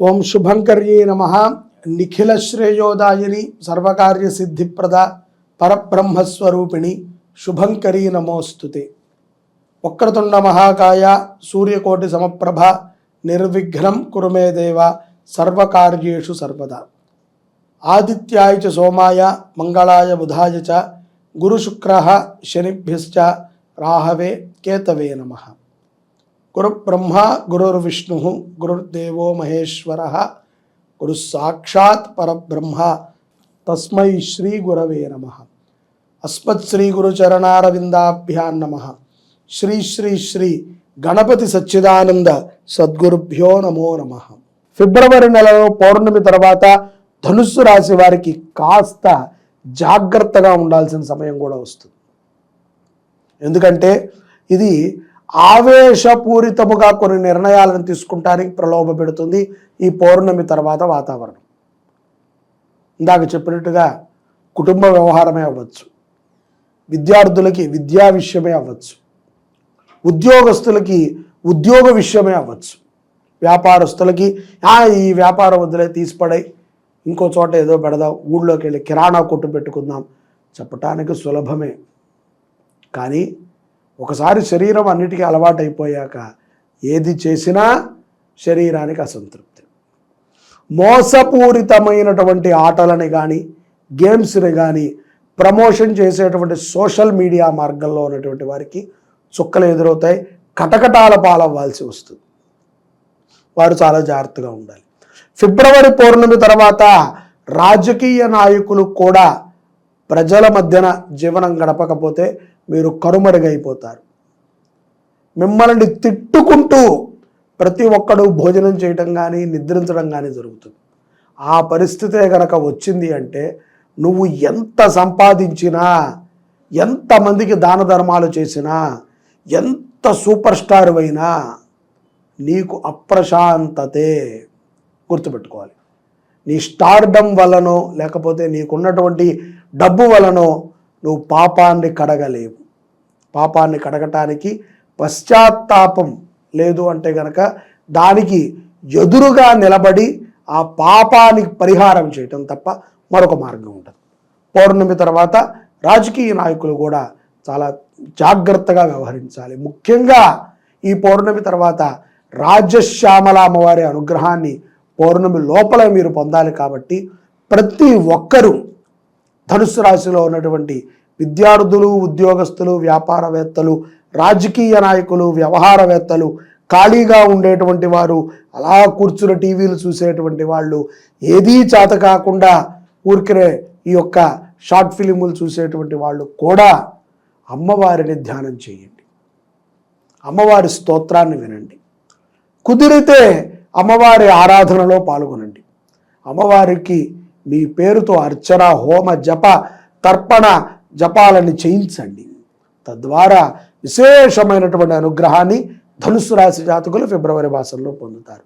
ఓం శుభంకర్యే నమ. నిఖిల శ్రేయోదాయిని సర్వకార్య సిద్ధిప్రద పరబ్రహ్మస్వరూపిణి శుభంకరీ నమోస్తుతే. వక్రతుండ మహాకాయ సూర్యకోటి సమప్రభ నిర్విఘ్నం కురుమే దేవ సర్వకార్యేషు సర్వదా. ఆదిత్యాయ చ సోమాయ మంగళాయ బుధాయ చ గురుశుక్ర శనిభ్యశ్చ రాహవే కేతవే నమః. గురు బ్రహ్మ గురుర్విష్ణు గురుర్దేవో మహేశ్వర గురు సాక్షాత్ పరబ్రహ్మ తస్మై శ్రీ గురవే నమ అస్మత్ శ్రీ గురుచరణారవిందాభ్యాన్ నమ శ్రీ శ్రీ శ్రీ గణపతి సచ్చిదానంద సద్గురుభ్యో నమో నమ ఫిబ్రవరి నెలలో పౌర్ణమి తర్వాత ధనుస్సు రాశి వారికి కాస్త జాగ్రత్తగా ఉండాల్సిన సమయం కూడా వస్తుంది. ఎందుకంటే ఇది ఆవేశపూరితముగా కొన్ని నిర్ణయాలను తీసుకుంటానికి ప్రలోభ పెడుతుంది ఈ పౌర్ణమి తర్వాత వాతావరణం. ఇందాక చెప్పినట్టుగా కుటుంబ వ్యవహారమే అవ్వచ్చు. విద్యార్థులకి విద్యా విషయమే అవ్వచ్చు. ఉద్యోగస్తులకి ఉద్యోగ విషయమే అవ్వచ్చు. వ్యాపారస్తులకి ఈ వ్యాపారం వద్దులే తీసిపడే ఇంకో చోట ఏదో పెడదాం ఊళ్ళోకి వెళ్ళి కిరాణా కొట్టు పెట్టుకుందాం చెప్పటానికి సులభమే. కానీ ఒకసారి శరీరం అన్నిటికీ అలవాటైపోయాక ఏది చేసినా శరీరానికి అసంతృప్తి. మోసపూరితమైనటువంటి ఆటలని కానీ గేమ్స్ని కానీ ప్రమోషన్ చేసేటువంటి సోషల్ మీడియా మార్గంలో ఉన్నటువంటి వారికి చుక్కలు ఎదురవుతాయి కటకటాల పాలవ్వాల్సి వస్తుంది. వారు చాలా జాగ్రత్తగా ఉండాలి. ఫిబ్రవరి పౌర్ణమి తర్వాత రాజకీయ నాయకులు కూడా ప్రజల మధ్యన జీవనం గడపకపోతే మీరు కరుమరుగైపోతారు. మిమ్మల్ని తిట్టుకుంటూ ప్రతి ఒక్కడు భోజనం చేయటం కానీ నిద్రించడం కానీ జరుగుతుంది. ఆ పరిస్థితే గనక వచ్చింది అంటే నువ్వు ఎంత సంపాదించినా ఎంతమందికి దాన ధర్మాలు చేసినా ఎంత సూపర్ స్టార్ అయినా నీకు అప్రశాంతతే గుర్తుపెట్టుకోవాలి. నీ స్టార్డమ్ వలనో లేకపోతే నీకున్నటువంటి డబ్బు వలనో నువ్వు పాపాన్ని కడగలేవు. పాపాన్ని కడగటానికి పశ్చాత్తాపం లేదు అంటే గనక దానికి ఎదురుగా నిలబడి ఆ పాపానికి పరిహారం చేయటం తప్ప మరొక మార్గం ఉంటుంది పౌర్ణమి తర్వాత రాజకీయ నాయకులు కూడా చాలా జాగ్రత్తగా వ్యవహరించాలి. ముఖ్యంగా ఈ పౌర్ణమి తర్వాత రాజశ్యామల అమ్మవారి అనుగ్రహాన్ని పౌర్ణమి లోపల మీరు పొందాలి కాబట్టి ప్రతి ఒక్కరూ ధనుస్సు రాశిలో ఉన్నటువంటి విద్యార్థులు ఉద్యోగస్తులు వ్యాపారవేత్తలు రాజకీయ నాయకులు వ్యవహారవేత్తలు ఖాళీగా ఉండేటువంటి వారు అలా కూర్చుని టీవీలు చూసేటువంటి వాళ్ళు ఏదీ చేత కాకుండా ఊరికనే ఈ యొక్క షార్ట్ ఫిలిములు చూసేటువంటి వాళ్ళు కూడా అమ్మవారిని ధ్యానం చేయండి. అమ్మవారి స్తోత్రాన్ని వినండి. కుదిరితే అమ్మవారి ఆరాధనలో పాల్గొనండి. అమ్మవారికి మీ పేరుతో అర్చన హోమ జప తర్పణ జపాలని చేయించండి. తద్వారా విశేషమైనటువంటి అనుగ్రహాన్ని ధనుసు రాశి జాతకులు ఫిబ్రవరి మాసంలో పొందుతారు.